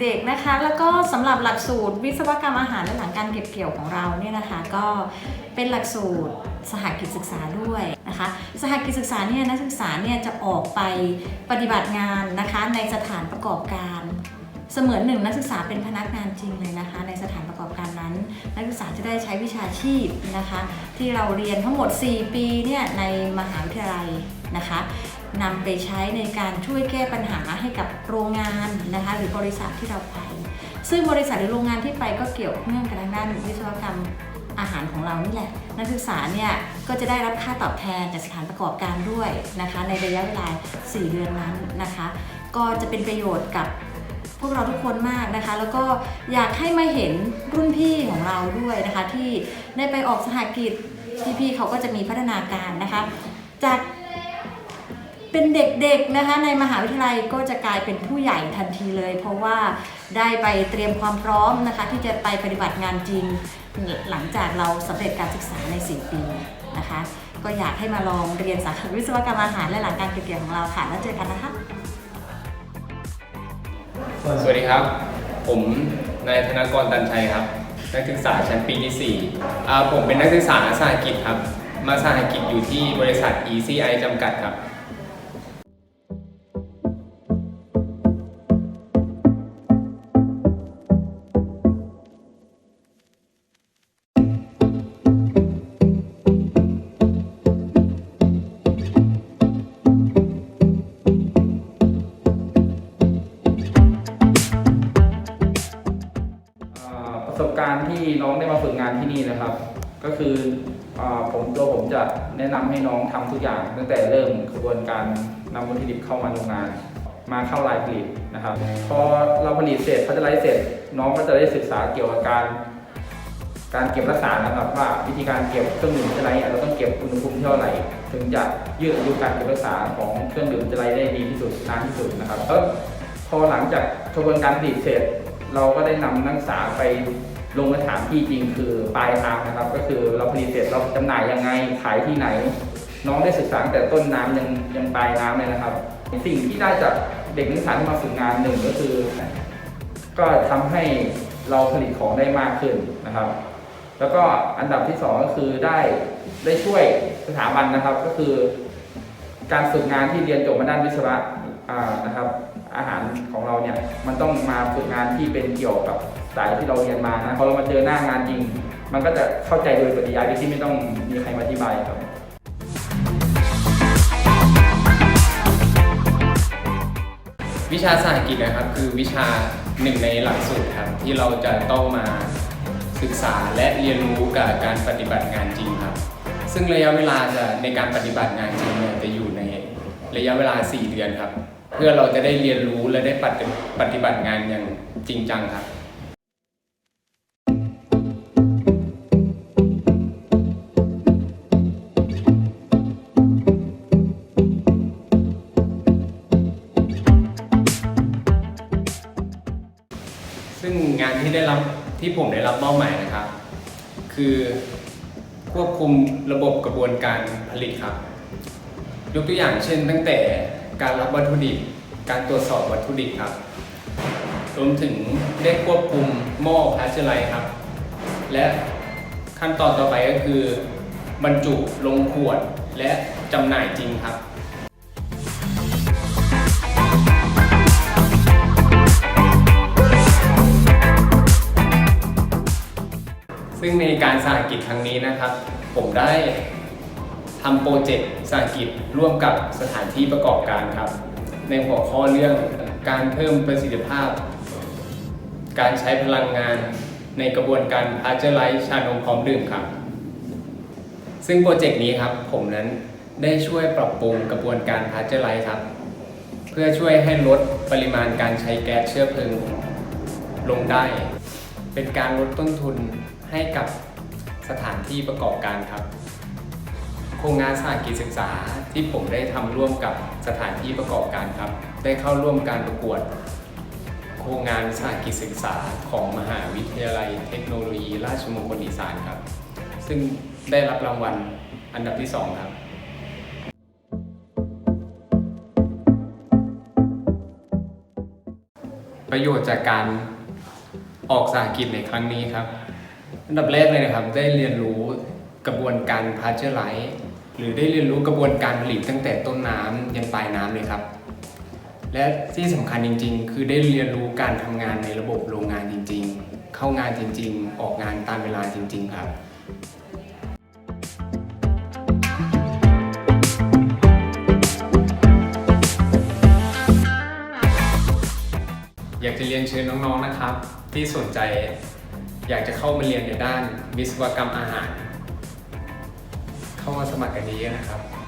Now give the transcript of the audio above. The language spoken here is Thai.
เด็กๆนะคะแล้วก็สำหรับหลักสูตรวิศวกรรมอาหารและหลังการเก็บเกี่ยวของเราเนี่ยนะคะ ก็เป็นหลักสูตรสหกิจศึกษาด้วยนะคะ สหกิจศึกษาเนี่ยนักศึกษาเนี่ยจะออกไปปฏิบัติงานนะคะในสถานประกอบการ เสมือนหนึ่งนักศึกษาเป็นพนักงานจริงเลยนะคะ ในสถานประกอบการนั้น นักศึกษาจะได้ใช้วิชาชีพนะคะ ที่เราเรียนทั้งหมด 4 ปีเนี่ยในมหาวิทยาลัยนะคะนำไปใช้ในการช่วยแก้ปัญหาให้กับโรงงานนะคะหรือบริษัทที่เราไป ซึ่งบริษัทหรือโรงงานที่ไปก็เกี่ยวเนื่องกับทางด้านวิศวกรรมอาหารของเรานี่แหละ นักศึกษาเนี่ยก็จะได้รับค่าตอบแทนจากสถานประกอบการด้วยนะคะ ในระยะเวลา 4 เดือนนั้นนะคะ ก็จะเป็นประโยชน์กับ พวกเราทุกคนมากนะคะ แล้วก็อยากให้มาเห็นรุ่นพี่ของเราด้วยนะคะ ที่ได้ไปออกสหกิจพี่ๆเขาก็จะมีพัฒนาการนะคะ จากเป็นเด็กๆนะคะในมหาวิทยาลัยก็จะกลายเป็นผู้ใหญ่ทันทีเลย เพราะว่าได้ไปเตรียมความพร้อมนะคะ ที่จะไปปฏิบัติงานจริงหลังจากเราสำเร็จการศึกษาใน 4 ปีนะคะ ก็อยากให้มาลองเรียนสาขาวิศวกรรมอาหารและหลังการเก็บเกี่ยวของเราค่ะแล้วเจอกันนะคะ สวัสดีครับ ผมนายธนกรตันชัยครับ นักศึกษาชั้นปีที่4อ่าผมเป็นนักศึกษาสหกิจครับ มาสหกิจอยู่ที่บริษัท ECI จำกัดครับานที่นี่นะครับ ก็คืออผมตัวผมจะแนะนำให้น้องทำทุกอย่าง ตั้งแต่เริ่มกระบวนการนำวัตถุดิบเข้ามาโรงงาน มาเข้าลายผลิตนะครับ พอเราผลิตเสร็จพัชไลซ์เสร็จ น้องก็จะได้ศึกษาเกี่ยวกับการ การเก็บรักษานะครับ ว่าวิธีการเก็บเครื่องดื่มจะไรเราต้องเก็บอุณหภูมิเท่าไหร่ถึงจะยืดอายุการเก็บรักษาของเครื่องดื่มจะไรได้ดีที่สุดนานที่สุดนะครับแล้วพอหลังจากกระบวนการผลิตเสร็จ เราก็ได้นำนักศึกษาไป ลงสถานที่จริงคือปลายทางนะครับ ก็คือเราผลิตเสร็จเราจำหน่ายยังไงขายที่ไหน น้องได้ศึกษาแต่ต้นน้ำยังยังปลายน้ำเลยนะครับ สิ่งที่ได้จากเด็กนักศึกษาที่มาฝึกงานหนึ่งก็คือ ก็ทำให้เราผลิตของได้มากขึ้นนะครับ แล้วก็อันดับที่สองก็คือได้ได้ช่วยสถาบันนะครับ ก็คือ การฝึกงานที่เรียนจบมาด้านวิศวะ นะครับอาหารของเราเนี่ยมันต้องมาฝึกงานที่เป็นเกี่ยวกับสายที่เราเรียนมานะพอเรามาเจอหน้างานจริง มันก็จะเข้าใจโดยปริยายโดยที่ไม่ต้องมีใครมาอธิบายครับวิชาสหกิจนะครับคือวิชาหนึ่งในหลักสูตรครับที่เราจะต้องมาศึกษาและเรียนรู้กับการปฏิบัติงานจริงครับ ซึ่งระยะเวลาจะในการปฏิบัติงานจริงเนี่ยจะอยู่ในระยะเวลา 4 เดือนครับ เพื่อเราจะได้เรียนรู้และได้ปฏิปฏบัติงานอย่างจริงจังครับซึ่งงานที่ได้รับที่ผมได้รับมอบหมายนะครับ คือควบคุมระบบกระบวนการผลิตครับ ยกตัวอย่างเช่นตั้งแต่ การรับวัตถุดิบ การตรวจสอบวัตถุดิบครับ รวมถึงได้ควบคุมหม้อพาสเจอร์ไลครับ และขั้นตอนต่อไปก็คือบรรจุลงขวดและจำหน่ายจริงครับซึ่งในการสหกิจครั้งนี้นะครับ ผมได้ ทำโปรเจกต์สหกิจร่วมกับสถานที่ประกอบการครับ ในหัวข้อเรื่องการเพิ่มประสิทธิภาพ การใช้พลังงานในกระบวนการพาเจอร์ไลท์ชานมพร้อมดื่มครับ ซึ่งโปรเจกต์นี้ครับ ผมนั้นได้ช่วยปรับปรุงกระบวนการพาเจอร์ไลท์ครับ เพื่อช่วยให้ลดปริมาณการใช้แก๊สเชื้อเพลิงลงได้ เป็นการลดต้นทุนให้กับสถานที่ประกอบการครับ โครงงานสหกิจศึกษาที่ผมได้ทำร่วมกับสถานที่ประกอบการครับ ได้เข้าร่วมการประกวด โครงงานสหกิจศึกษาของมหาวิทยาลัยเทคโนโลยี ราชมงคลอีสานครับ ซึ่งได้รับรางวัลอันดับที่ 2 ครับประโยชน์จากการออกสาหกิจในครั้งนี้ครับ อันดับแรกเลยนะครับ ได้เรียนรู้กระบวนการพาเจอร์ไลท์ หรือได้เรียนรู้กระบวนการผลิตตั้งแต่ต้นน้ำยันปลายน้ำเลยครับ และที่สำคัญจริง ๆ คือได้เรียนรู้การทำงานในระบบโรงงานจริง ๆ เข้างานจริง ๆ ออกงานตามเวลาจริง ๆ ครับอยากจะเรียนเชิญน้องๆนะครับ ที่สนใจ อยากจะเข้ามาเรียนในด้านวิศวกรรมอาหารามาสมัครกันเยอะๆนะครับ